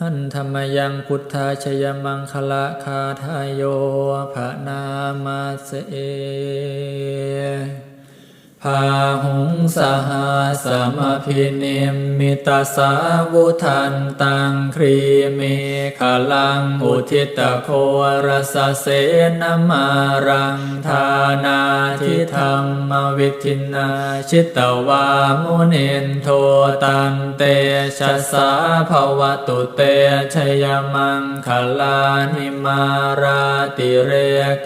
หันธรรมยังพุทธาชยมังคละคาทายโยภะนามาเส พาหุงสหาสมพินิมมิตาสาวุทันตังครีเมขลังอุทิตโครสเสนมารังทานาทิธรรมวิทินาชิตวามุนินโทตันเตชะสาภวตุเตชยมังคลานิมาราติเร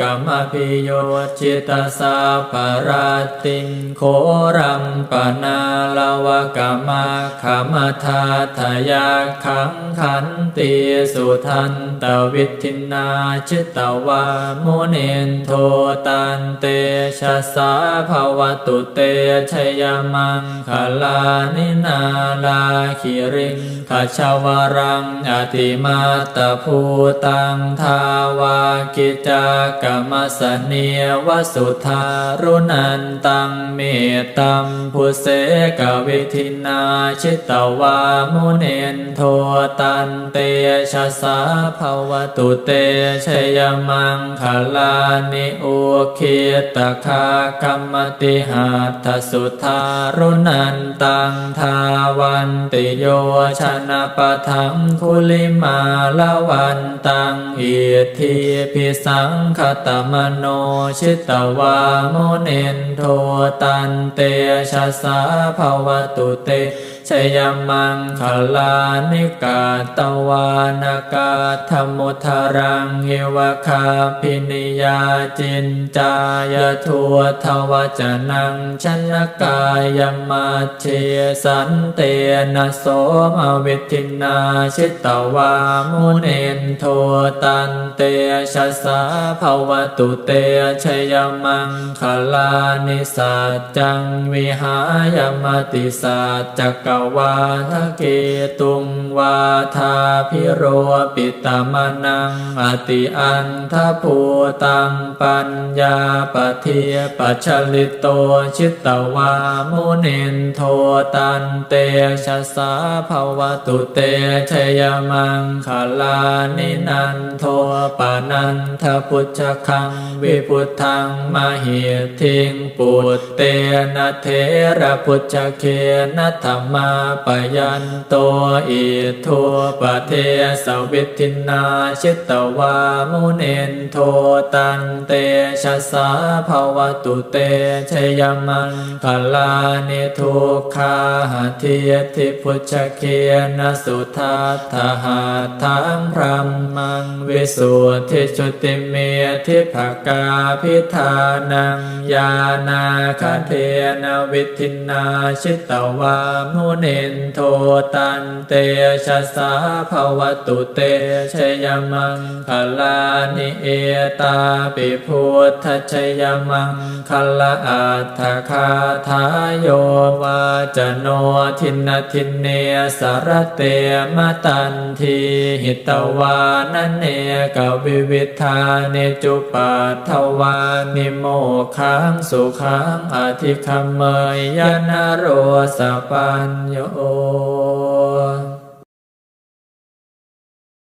กมพิโยชิตาสาปราติงโครัมปนาลวกมาขามทาทยาขังขันติสุทันตวิทินาชิตวามุนินโทตันเตชะสาภวตุเตชยมังคลานินาลาคิริงขชาวรังอติมาตภูตังทาวากิจากรรมสเนีวสุธารุนันตังเมตตัมพุเสกวิทินาชิตวามุเนนโทตันเตชะสาภวตุเตชยมังคลานิอุคิตคากรรมติหาทสุธารุนันตังทาวันติโยชนะปะทังคุลิมาลวันตังอิทธิพิสังคตมโนชิตวามุเนนโทตันเตชะสาภวตุเต ชยมังคลานิกาตวานากาธมุทารังเอวคาพินิยาจินจายทัวทวจนังชนกายมาเชสันเตนะโสมวิทินาชิตวามุเนนโทตันเตชะสาภวตุเตชยมังคลานิสัจจังวิหายมติสัจจกวาทะเกตุงวาทาพิโรปิตามนังอติอันทภูตังปัญญาปเทียปัชลิโตชิตวามุนินโทตันเตชะสาภวตุเตชยมังคลานินันโทปานันทพุชคังวิพุทธังมหิทิงปุตเตนะเทระพุชเคนะธรรมาปยันโตอิทัวปเทสวิทินาชิตวามุเนนโทตันเตชะสาภวตุเตชยมังคลานิทุกขาหเทียทิพุชเคนสุทัตถหาทังพรัมมังวิสุทธิจุติเมทิภกาพิธานังยานาคเทนวิทินาชิตวามุนนโทตันเตชะสาภวตุเตชยมังคลานิเอตาปิพุทธชยมังคลาอัตถคาทายโยวาจโนทินทินเนสารเตมตันทีหิตวานเนกวิวิธาเนจุปัทถวานิโมขังสุขังอธิคมเมยยนโรสปัญโย